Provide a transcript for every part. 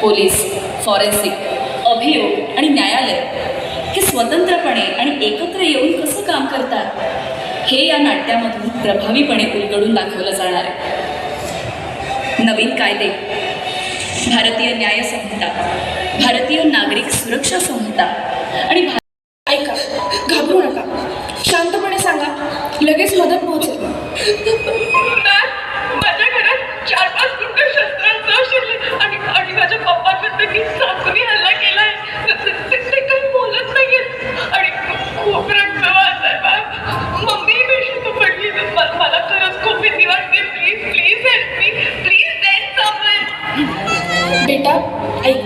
Police forensic अभियोग आणि न्यायालय हे स्वतंत्रपणे आणि एकत्र येऊन कसं काम करतात? हे या नाट्यामधून प्रभावीपणे उलगडून दाखवलं जाणार आहे. नवीन कायदे भारतीय न्याय संहिता भारतीय नागरिक सुरक्षा संहिता आणि भा- ऐका घाबरू नका. शांतपणे सांगा. लगेच मदत पोहोचेल. माझ्या पप्पांवर त्यांनी सासूने हल्ला केलाय. ते- काही बोलत नाहीयेत. आणि खूप रक्त वाचाय मम्मी मम्मी तू पडली मला खरंच खूप भीती वाटते. Please please help me please send someone बेटा ऐक.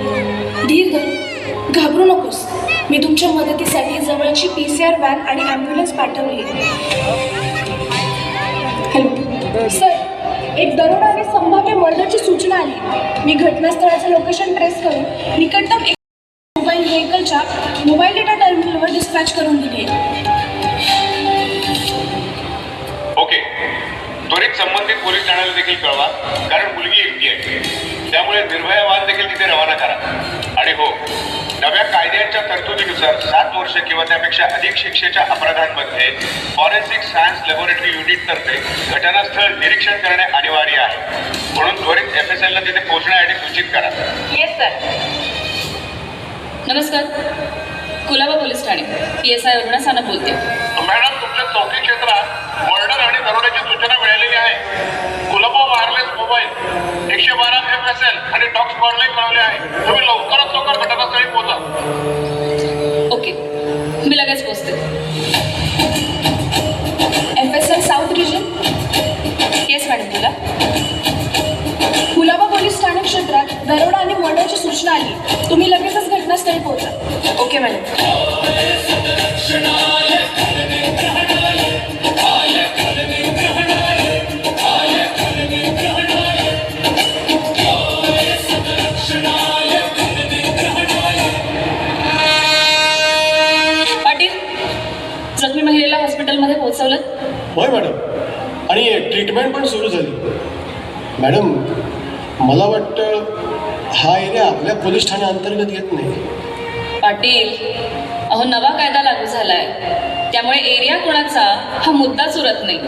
धीर धर. घाबरू नकोस. मी तुमच्या मदतीसाठी जवळची पी सी आर व्हॅन आणि ॲम्ब्युलन्स पाठवली हॅलो सर एक दरोडा आणि संभाव्य मर्डरची सूचना आली. मी घटनास्थळ लोकेशन ट्रेस करून निकटतम एक मोबाईल व्हेकलच्या मोबाईल डेटा टर्मिनलवर डिस्पॅच करून दिली. ओके त्वरित संबंधित पोलीस ठाण्याला देखील कळवा कारण मुलगी एकटी आहे. त्यामुळे निर्भया वाहन देखील तिथे रवाना करा. आणि हो नव्या कायद्यांच्या तरतुदीनुसार सात वर्ष किंवा त्यापेक्षा अधिक शिक्षेच्या अपराधांमध्ये फॉरेन्सिक सायन्स लॅबोरेटरी युनिट तर्फे घटनास्थळ निरीक्षण करणे अनिवार्य आहे. म्हणून त्वरित एफ एस एलला तिथे पोहोचण्यासाठी सूचित करा. येस सर नमस्कार. Colaba police Thane. P S I Aruna Sanap बोलते. मॅडम तुमच्या चौकी क्षेत्रात मर्डर आणि दरोड्याची सूचना मिळालेली आहे. कुलबा वायरलेस मोबाईल एकशे बारा एफ एस एल आणि डॉग स्क्वॉडलाही कळवले आहे. तुम्ही लवकरात लवकर घटनास्थळी पोहोचा ओके मॅडम. हॉस्पिटलमध्ये पोहोचवलं. होय मॅडम. आणि ट्रीटमेंट पण सुरू झाली. मॅडम मला वाटतं हा एरिया आपल्या पोलीस ठाण्या अंतर्गत येत नाही. पाटील अहो नवा कायदा लागू झालाय. त्यामुळे एरिया कोणाचा हा मुद्दाच उरत नाही.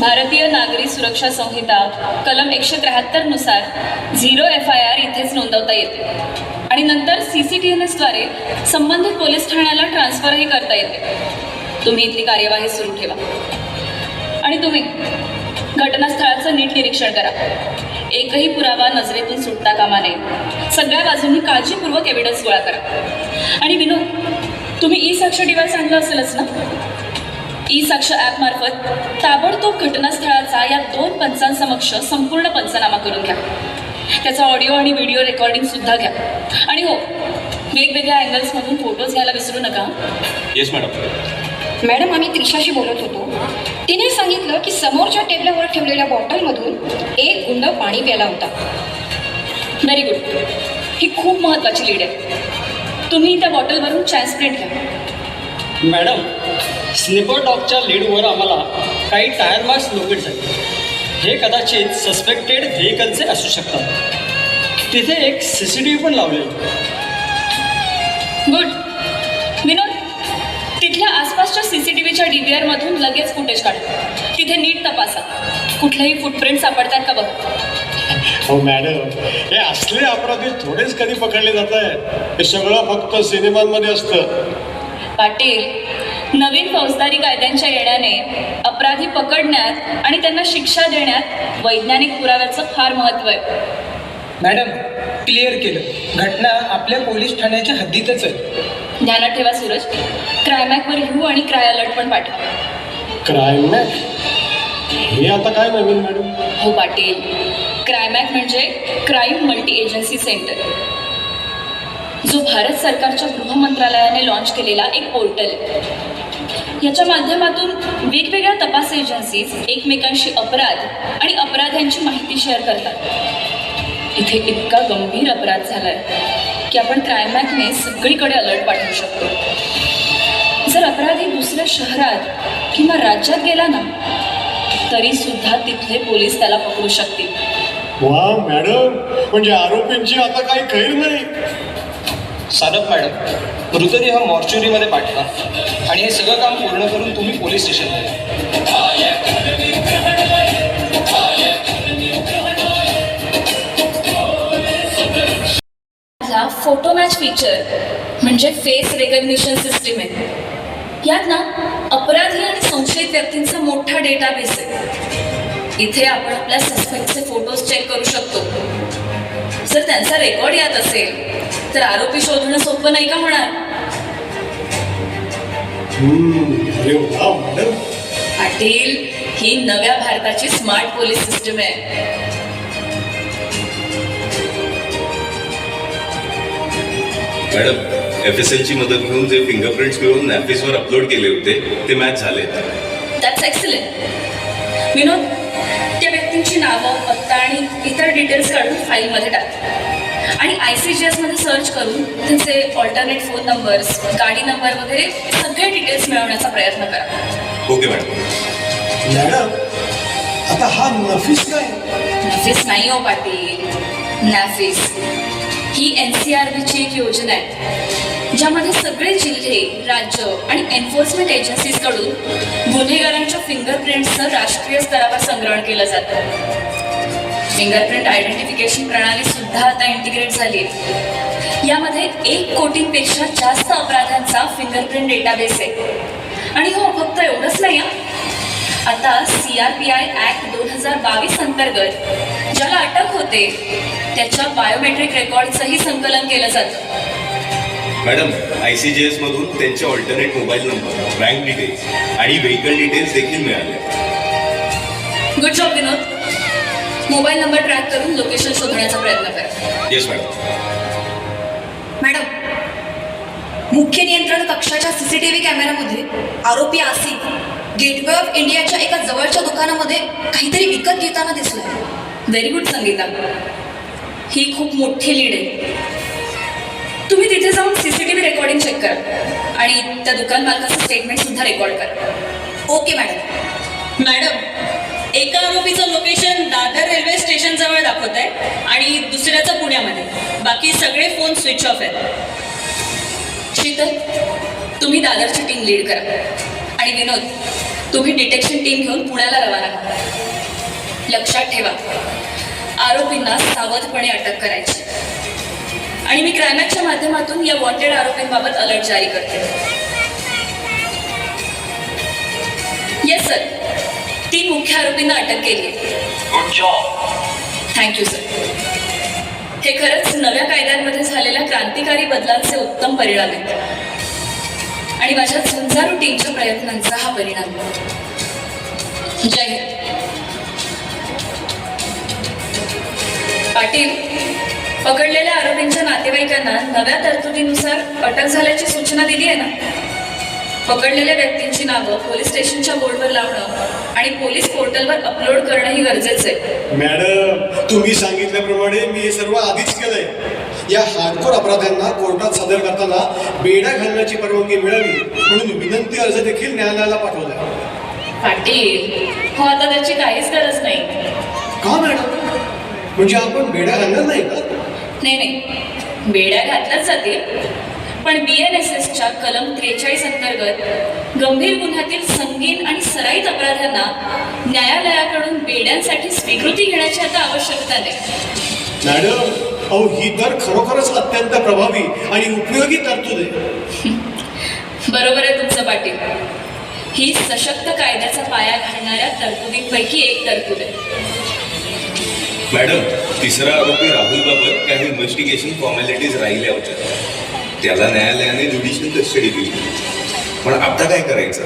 भारतीय नागरी सुरक्षा संहिता कलम एकशे त्र्याहत्तरनुसार झिरो एफ आय आर इथेच नोंदवता येते. आणि नंतर सी सी टी एन एसद्वारे संबंधित पोलीस ठाण्याला ट्रान्सफरही करता येते. तुम्ही इथली कार्यवाही सुरू ठेवा. आणि तुम्ही घटनास्थळाचं नीट निरीक्षण करा. एकही पुरावा नजरेतून सुटता कामा नये. सगळ्या बाजूंनी काळजीपूर्वक एव्हिडन्स गोळा करा. आणि विनोद तुम्ही ई साक्ष डिव्हाइस आणलं असेलच ना? ई साक्ष ॲपमार्फत ताबडतोब घटनास्थळाचा या दोन पंचांसमक्ष संपूर्ण पंचनामा करून घ्या. त्याचा ऑडिओ आणि व्हिडिओ रेकॉर्डिंग सुद्धा घ्या. आणि हो वेगवेगळ्या अँगल्समधून फोटोज घ्यायला विसरू नका येस मॅडम मॅडम आम्ही त्रिशाशी बोलत होतो. तिने सांगितलं की समोरच्या टेबलावर ठेवलेल्या बॉटलमधून एक गुंड पाणी प्याला होता. व्हेरी गुड ही खूप महत्त्वाची लीड आहे. तुम्ही त्या बॉटलवरून चान्स प्रिंट घ्या. मॅडम स्निपर डॉगच्या लीडवर आम्हाला काही टायर मार्क्स लोकेट झाले. हे कदाचित सस्पेक्टेड व्हेकलचे असू शकतात. तिथे एक सी सी टी व्ही पण लावलेला गुड विनोद तिथल्या आसपासच्या सी सी टी व्हीच्या डी व्ही आरमधून लगेच फुटेज काढा तिथे नीट तपासा. कुठलेही फुटप्रिंट सापडतात का बघा? हो मॅडम हे असले अपराधी थोडेच कधी पकडले जात आहेत हे सगळं फक्त सिनेमांमध्ये असतं. पाटील नवीन फौजदारी कायद्यांच्या येण्याने अपराधी पकडण्यात आणि त्यांना शिक्षा देण्यात वैज्ञानिक पुराव्याचं फार महत्त्व आहे. मॅडम क्लिअर केलं. घटना आपल्या पोलीस ठाण्याच्या हद्दीतच आहे. ध्यानात ठेवा सूरज. क्रायमॅकवर यू आणि क्राय अलर्ट पण पाठवा. क्राईम हे आता काय नवीन मॅडम? हो पाटील. क्रायमॅक म्हणजे क्राईम मल्टी एजन्सी सेंटर जो भारत सरकारच्या गृह मंत्रालयाने लॉन्च केलेला एक पोर्टल आहे याच्या माध्यमातून वेगवेगळ्या तपास एजन्सीज एकमेकांशी अपराध आणि अपराध्यांची माहिती शेअर करतात. इथे इतका गंभीर अपराध झालाय की आपण क्रायमॅकने सगळीकडे अलर्ट पाठवू शकतो. जर अपराधी दुसऱ्या शहरात किंवा राज्यात गेला ना तरी सुद्धा तिथले पोलीस त्याला पकडू शकतील. वा मॅडम म्हणजे आरोपींची आता काही खैर नाही. सानप मॅडम मृतदेह मॉर्च्युरीमध्ये पाठवा. आणि हे सगळं काम पूर्ण करून तुम्ही पोलीस स्टेशनला फोटो मॅच फीचर म्हणजे फेस रेकग्निशन सिस्टीम आहे. यात ना अपराधी आणि संशयित व्यक्तींचा मोठा डेटाबेस आहे. इथे आपण आपल्या सस्पेक्टचे फोटोज चेक करू शकतो. जर त्यांचा रेकॉर्ड यात असेल तर आरोपी शोधणं सोपं नाही का होणार? मॅडम पाटील ही नव्या भारताची स्मार्ट पोलीस सिस्टम आहे. मॅडम एफ एस एलची मदत घेऊन जे फिंगरप्रिंट्स मिळवून नॅफिसवर अपलोड केले होते ते मॅच झाले. दॅट्स एक्सलेंट विनोद त्या व्यक्तींची नावं पत्ता आणि इतर डिटेल्स काढून फाईलमध्ये टाक. आणि आय सी जी एसमध्ये सर्च करून त्यांचे ऑल्टरनेट फोन नंबर्स गाडी नंबर वगैरे सगळे डिटेल्स मिळवण्याचा प्रयत्न करा. ओके मॅडम मॅडम आता हा नफीस काय? नफीस नाही हो पाटील. नॅफिस. ही एन सी आर बीची एक योजना आहे. ज्यामध्ये सगळे जिल्हे राज्य आणि एन्फोर्समेंट एजन्सीजकडून गुन्हेगारांच्या फिंगरप्रिंटचं राष्ट्रीय स्तरावर संग्रहण केलं जातं. फिंगरप्रिंट आयडेंटिफिकेशन प्रणाली सुद्धा आता इंटिग्रेट झाली आहे. यामध्ये एक कोटींपेक्षा जास्त अपराधांचा फिंगरप्रिंट डेटाबेस आहे. आणि हो फक्त एवढंच नाही आता C R P I act दोन हजार बावीस अंतर्गत ज्याला अटक होते त्याच्या बायोमेट्रिक रेकॉर्डचंही संकलन केलं जातं. Madam I C G S मधून त्यांचे alternate mobile number bank details आणि व्हेकल डिटेल्स देखील मिळाले. Good job Vinod mobile number track करून लोकेशन शोधण्याचा प्रयत्न करा. येस मॅडम मॅडम मुख्य नियंत्रण कक्षाच्या सीसीटीव्ही कॅमेऱ्यामध्ये आरोपी आसिफ गेटवे ऑफ इंडियाच्या एका जवळच्या दुकानामध्ये काहीतरी विकत घेताना दिसला. व्हेरी गुड संगीता ही खूप मोठी लीड आहे. तुम्ही तिथे जाऊन C C T V recording check करा. आणि त्या दुकान मालकाचं स्टेटमेंट सुद्धा रेकॉर्ड करा. ओके मॅडम मॅडम एका आरोपीचं लोकेशन दादर रेल्वे स्टेशन जवळ दाखवत आहे आणि दुसऱ्याचं पुण्यामध्ये. बाकी सगळे फोन स्विच ऑफ आहेत. शीतल तुम्ही दादरची टीम लीड करा. आणि विनोद तुम्ही डिटेक्शन टीम घेऊन पुण्याला रवाना करा. लक्षात ठेवा. आरोपींना सावधपणे अटक करायची. आणि मी क्रायमॅक्सच्या माध्यमातून या वॉन्टेड आरोपींबाबत अलर्ट जारी करते. येस सर तीन मुख्य आरोपींना अटक केली आहे. थँक्यू सर हे खरंच नव्या कायद्यांमध्ये झालेल्या क्रांतिकारी बदलांचे उत्तम परिणाम आहेत. आणि माझ्या झुंजारू टीमच्या प्रयत्नांचा हा परिणाम. जय हिंद. पाटील. पकडलेल्या आरोपींच्या नातेवाईकांना नव्या तरतुदीनुसार अटक झाल्याची सूचना दिली आहे ना? पकडलेल्या व्यक्तींची नावं पोलीस स्टेशनच्या बोर्डवर लावणं आणि पोलीस पोर्टलवर अपलोड करणंही गरजेचं आहे. मॅडम तुम्ही सांगितल्याप्रमाणे मी हे सर्व आधीच केलंय. या हार्डकोर अपराध्यांना कोर्टात सादर करताना बेड्या घालण्याची परवानगी मिळावी म्हणून विनंती अर्ज देखील न्यायालयाला पाठवलाय. पाटील हो आता त्याची काहीच गरज नाही. का मॅडम? म्हणजे आपण बेड्या घालणार नाही का? नाही नाही. बेड्या घातल्याच जातील पण बी एन एस एसच्या कलम त्रेचाळीस अंतर्गत गंभीर गुन्ह्यातील संगीन आणि सराईत अपराध्यांना न्यायालयाकडून बेड्यांसाठी स्वीकृती घेण्याची आता आवश्यकता नाही. मॅडम अहो ही तर खरोखरच अत्यंत प्रभावी आणि उपयोगी तरतूद आहे. बरोबर आहे तुमचं पाटील. ही सशक्त कायद्याचा पाया घालणाऱ्या तरतुदींपैकी एक तरतूद आहे. मॅडम तिसरा आरोपी राहुल बाबत काही इन्व्हेस्टिगेशन फॉर्मॅलिटीज राहिल्या होत्या. त्याला न्यायालयाने ज्युडिशियल कस्टडी दिली. पण आता काय करायचं?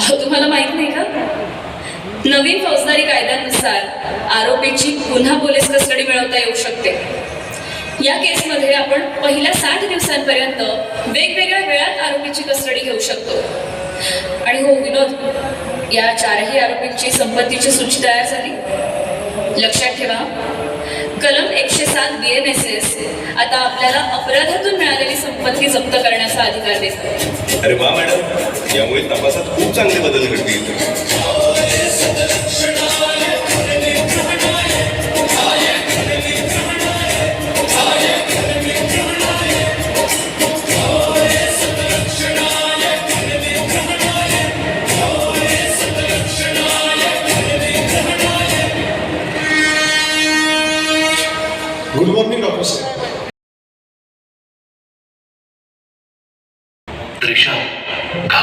अहो तुम्हाला माहीत नाही का? नवीन फौजदारी कायद्यानुसार आरोपीची पुन्हा पोलीस कस्टडी मिळवता येऊ शकते. या केसमध्ये आपण पहिल्या साठ दिवसांपर्यंत वेगवेगळ्या वेळात आरोपीची कस्टडी घेऊ शकतो. आणि हो विनोद या चारही आरोपींची संपत्तीची सूची तयार झाली. लक्षात ठेवा. कलम एकशे सात बी एन एस एस आता आपल्याला अपराधातून मिळालेली संपत्ती जप्त करण्याचा अधिकार देतो अरे वा मॅडम यामुळे तपासात खूप चांगले बदल घडतील.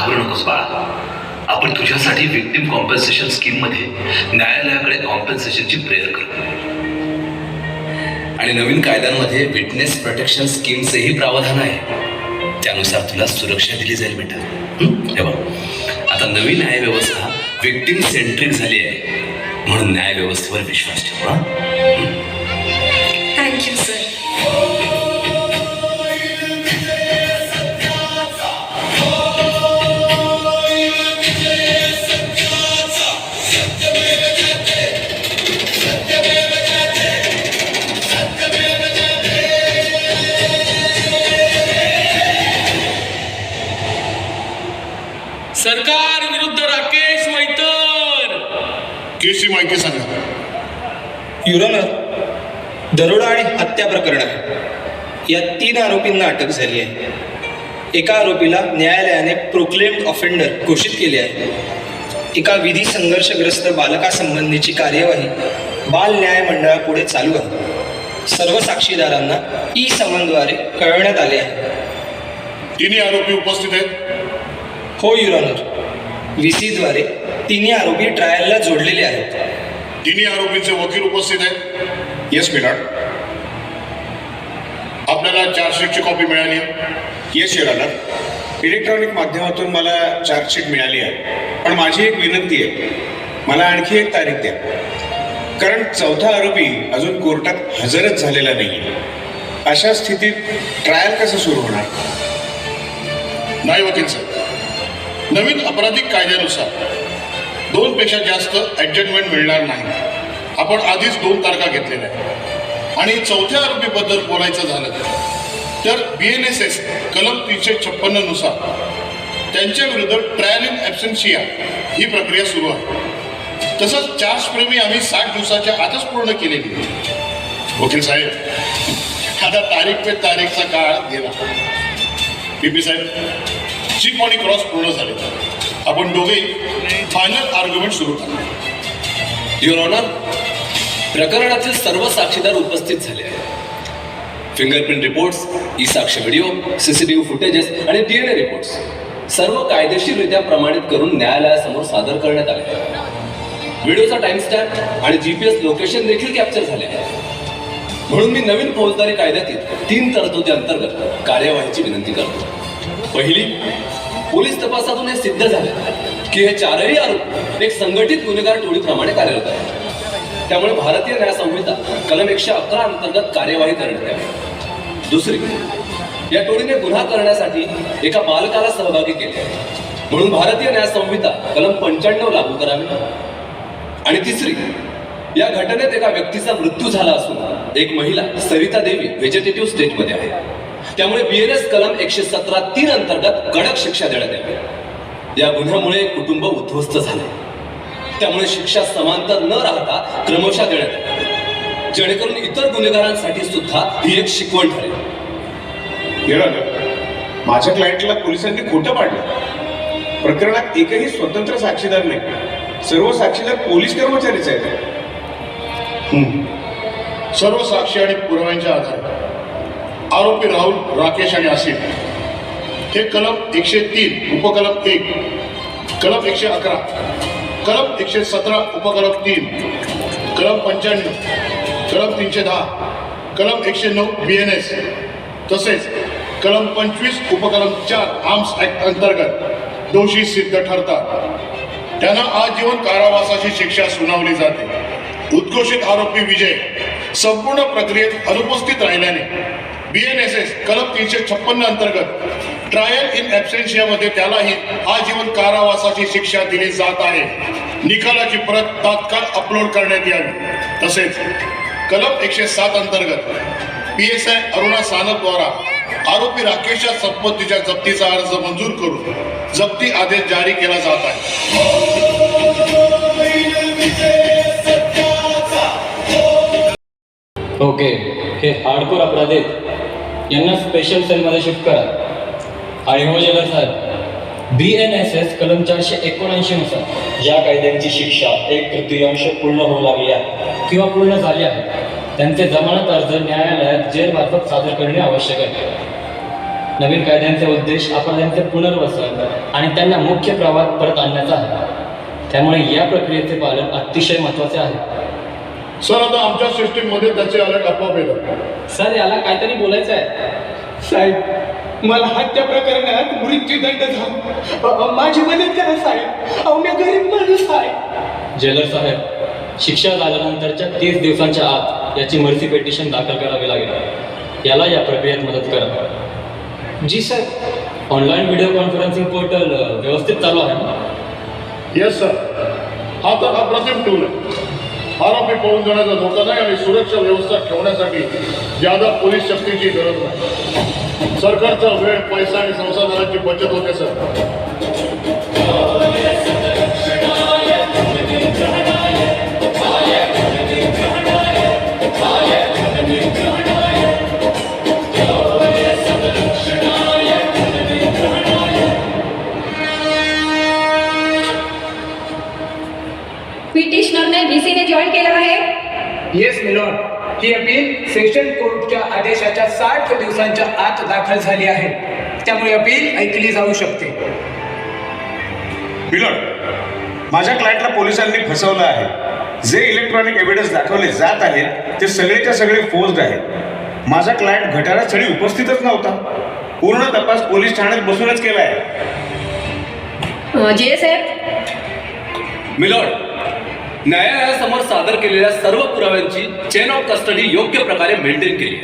हलो नमस् बाळा. आपण तुझ्यासाठी विक्टिम कॉम्पन्सेशन स्कीममध्ये न्यायालयाकडे कॉम्पन्सेशनची प्रेयर करू आणि नवीन कायद्यांमध्ये विटनेस प्रोटेक्शन स्कीमचेही प्रावधान आहे. त्यानुसार तुला सुरक्षा दिली जाईल बेटा. तेव्हा आता नवीन न्यायव्यवस्था विक्टिम सेंट्रिक झाली आहे. म्हणून न्यायव्यवस्थेवर विश्वास ठेव माहिती सांगा. युरोनर दरोडा आणि हत्या प्रकरणात या तीन आरोपींना अटक झाली आहे. एका आरोपीला न्यायालयाने प्रोक्लेम्ड ऑफेंडर घोषित केले आहे. एका विधी संघर्षग्रस्त बालकासंबंधीची कार्यवाही बाल न्याय मंडळापुढे चालू आहे. सर्व साक्षीदारांना ई समनद्वारे कळवण्यात आले आहे. तिन्ही आरोपी उपस्थित आहेत? हो युरोनर. व्ही सीद्वारे तिन्ही आरोपी ट्रायलला जोडलेले आहेत. तिन्ही आरोपींचे वकील उपस्थित आहेत. येस मिलॉर्ड आपल्याला चार्जशीटची कॉपी मिळाली आहे. येस युअर इलेक्ट्रॉनिक माध्यमातून मला चार्जशीट मिळाली आहे. पण माझी एक विनंती आहे. मला आणखी एक तारीख द्या. कारण चौथा आरोपी अजून कोर्टात हजरच झालेला नाही अशा स्थितीत ट्रायल कसं सुरू होणार? नाही वकील साहेब. नवीन अपराधिक कायद्यानुसार दोनपेक्षा जास्त ॲडजस्टमेंट मिळणार नाही. आपण आधीच दोन तारखा घेतलेल्या आहेत. आणि चौथ्या आरोपीबद्दल बोलायचं झालं तर बी एन एस एस कलम तीनशे छप्पन्ननुसार त्यांच्या विरुद्ध ट्रायल इन ॲब्सेन्शिया ही प्रक्रिया सुरू आहे. तसंच चार्जप्रेमी आम्ही साठ दिवसाच्या आतच पूर्ण केलेली वकील साहेब आता तारीख पे तारीखचा काळ गेला. पी पी साहेब चीप आणि क्रॉस पूर्ण झाले. आपण दोघे फायनल आर्ग्युमेंट सुरू करू. युअर ऑनर प्रकरणातील सर्व साक्षीदार उपस्थित झाले आहेत. फिंगरप्रिंट रिपोर्ट्स ई साक्ष व्हिडिओ सीसीटीव्ही फुटेजेस आणि डीएनए रिपोर्ट्स सर्व कायदेशीररित्या प्रमाणित करून न्यायालयासमोर सादर करण्यात आले व्हिडिओचा टाइम स्टॅम्प आणि जीपीएस लोकेशन देखील कॅप्चर झाले आहे म्हणून मी नवीन फौजदारी कायद्यातील तीन तरतुदी अंतर्गत कार्यवाहीची विनंती करतो. पहिली पोलीस तपासातून हे सिद्ध झाले. की हे चारही आरोप एक संघटित गुन्हेगार टोळीप्रमाणे कार्यरत आहे त्यामुळे भारतीय न्याय संहिता कलम एकशे अकरा अंतर्गत कार्यवाही करण्यात यावी. दुसरी या टोळीने गुन्हा करण्यासाठी एका बालकाला सहभागी केले. म्हणून भारतीय न्याय संहिता कलम पंच्याण्णव लागू करावी. आणि तिसरी या घटनेत एका व्यक्तीचा मृत्यू झाला असून एक महिला सरिता देवी व्हेजिटेटिव्ह स्टेटमध्ये आहे. त्यामुळे बीएनएस कलम एकशे सतरा तीन अंतर्गत कडक शिक्षा देण्यात यावी. या गुन्ह्यामुळे कुटुंब उद्ध्वस्त झाले. त्यामुळे शिक्षा समांतर न राहता क्रमशः देण्यात यावी. जेणेकरून इतर गुन्हेगारांसाठी सुद्धा ही एक शिकवण ठरेल. येणार माझ्या क्लायंटला पोलिसांनी खोटं पाडलं. प्रकरणात एकही स्वतंत्र साक्षीदार नाही. सर्व साक्षीदार पोलीस कर्मचारीच आहेत. सर्व साक्षी आणि पुराव्यांच्या आधारे. आरोपी राहुल राकेश आणि आसिफ. हे कलम एकशे तीन उपकलम एक कलम एकशे अकरा कलम एकशे सतरा उपकलम तीन कलम पंच्याण्णव कलम तीनशे दहा कलम एकशे नऊ बी एन एस तसेच कलम पंचवीस उपकलम चार आर्म्स ऍक्ट अंतर्गत दोषी सिद्ध ठरतात. त्यांना आजीवन कारावासाची शिक्षा सुनावली जाते. उद्घोषित आरोपी विजय संपूर्ण प्रक्रियेत अनुपस्थित राहिल्याने बी एन एस एस कलम तीनशे छप्पन्न अंतर्गत ट्रायल इन ॲब्सेन्शियामध्ये त्यालाही आजीवन कारावासाची शिक्षा दिली जात आहे. निकालाची प्रत तात्काळ अपलोड करण्यात यावी. तसेच कलम एकशे सात अंतर्गत पी एस आय अरुणा सानपद्वारा आरोपी राकेशच्या संपत्तीच्या जप्तीचा अर्ज मंजूर करून जप्ती आदेश जारी केला जात आहे. ओके हे हार्डकोर अपराधी आहेत. यांना स्पेशल सेलमध्ये शिफ्ट करा. आणि हो जेलर साहेब बी एन एस एस कलम चारशे एकोणऐंशीनुसार ज्या कायद्यांची शिक्षा एक तृतीयांश पूर्ण होऊ लागली आहे. किंवा पूर्ण झाली आहे. त्यांचे जमानत अर्ज न्यायालयात जेलमार्फत सादर करणे आवश्यक आहे. नवीन कायद्यांचे उद्देश अपराध्यांचे पुनर्वसन आणि त्यांना मुख्य प्रवाहात परत आणण्याचा आहे. त्यामुळे या प्रक्रियेचे पालन अतिशय महत्त्वाचे आहे. सर आता आमच्या सिस्टीममध्ये त्याचे अलर्ट आपोआप येतात सर याला काहीतरी बोलायचं आहे साहेब मला हत्या प्रकरणात मृत्यूदंड झाला. माझी मदत करा साहेब अहो मी गरीब माणूस आहे. जेलर साहेब शिक्षा झाल्यानंतरच्या तीस दिवसांच्या आत याची मर्सी पेटिशन दाखल करावी लागेल. याला या प्रक्रियेत मदत करा. जी sir online video conferencing portal व्यवस्थित चालू आहे ना? येस सर हा तर अप्रतिम टूल आहे. आरोपी पळून जाण्याचा धोका नाही आणि सुरक्षा व्यवस्था ठेवण्यासाठी ज्यादा पोलीस शक्तीची गरज नाही. सरकारचा वेळ पैसा आणि संसाधनाची बचत होते सर. जॉईन केलं आहे? येस मिलॉन ही अपील सेशन कोर्टच्या आदेशाच्या साठ दिवसांच्या आत दाखल झाली आहे. त्यामुळे अपील ऐकली जाऊ शकते. बिलॉट माझ्या क्लायंटला पोलिसांनी फसवलं आहे. जे इलेक्ट्रॉनिक एव्हिडन्स दाखवले जात आहेत ते सगळेच्या सगळे फोर्स्ड आहेत. माझा क्लायंट घटनास्थळी उपस्थितच नव्हता. पूर्ण तपास पोलीस ठाण्यात बसूनच केला आहे जी एफ मिलॉर्ड न्यायालयासमोर सादर केलेल्या सर्व पुराव्यांची चेन ऑफ कस्टडी योग्य प्रकारे मेंटेन केली.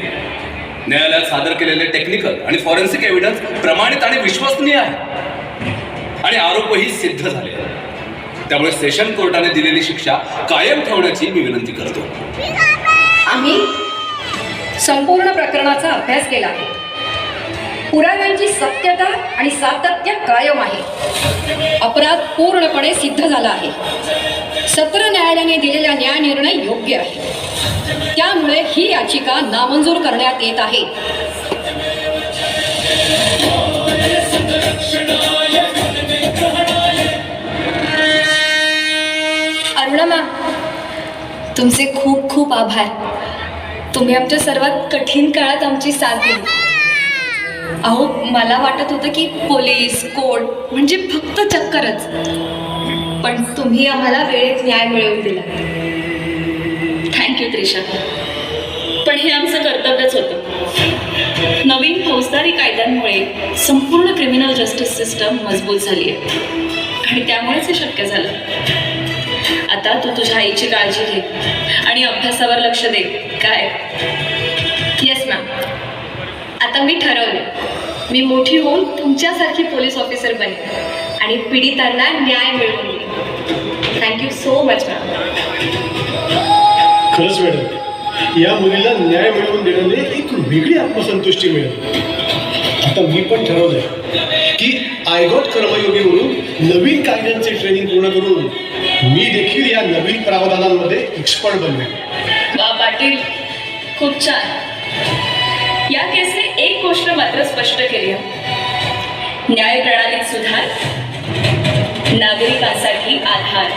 न्यायालयात सादर केलेले टेक्निकल आणि फॉरेन्सिक एव्हिडन्स प्रमाणित आणि विश्वसनीय आहे. आणि आरोपही सिद्ध झाले. त्यामुळे सेशन कोर्टाने दिलेली शिक्षा कायम ठेवण्याची मी विनंती करतो. आम्ही संपूर्ण प्रकरणाचा अभ्यास केला आहे. पुराव्यांची सत्यता आणि सातत्य कायम आहे. अपराध पूर्णपणे सिद्ध झाला आहे. सत्र न्यायालयाने दिलेला न्यायनिर्णय योग्य आहे. त्यामुळे ही याचिका नामंजूर करण्यात येत आहे. अरुणमा तुमचे खूप खूप आभार. तुम्ही आमच्या सर्वात कठीण काळात आमची साथ दिली. अहो मला वाटत होतं की पोलीस कोर्ट म्हणजे फक्त चक्करच. पण तुम्ही आम्हाला वेळेत न्याय मिळवून दिला. Thank you Trisha. पण हे आमचं कर्तव्यच होतं. नवीन फौजदारी कायद्यांमुळे संपूर्ण क्रिमिनल जस्टिस सिस्टम मजबूत झाली आहे आणि त्यामुळेच हे शक्य झालं. आता तू तुझ्या आईची काळजी घे आणि अभ्यासावर लक्ष दे. काय? येस मॅम आता मी ठरवले. मी मोठी होऊन तुमच्यासारखी पोलीस ऑफिसर बनेन आणि पीडितांना न्याय मिळवून देईन. Thank you so much ma'am खरंच मॅडम या मुलीला न्याय मिळवून देण्याने एक वेगळी आत्मसंतुष्टी मिळेल. आता मी पण ठरवलंय की आयगॉट कर्मयोगीवरून नवीन कायद्यांचे ट्रेनिंग पूर्ण करून मी देखील या नवीन प्रावधानांमध्ये एक्सपर्ट बनवेन. वा पाटील खूप छान. या केसने एक गोष्ट मात्र स्पष्ट केली आहे. न्याय प्रणालीत सुधार नागरिकांसाठी आधार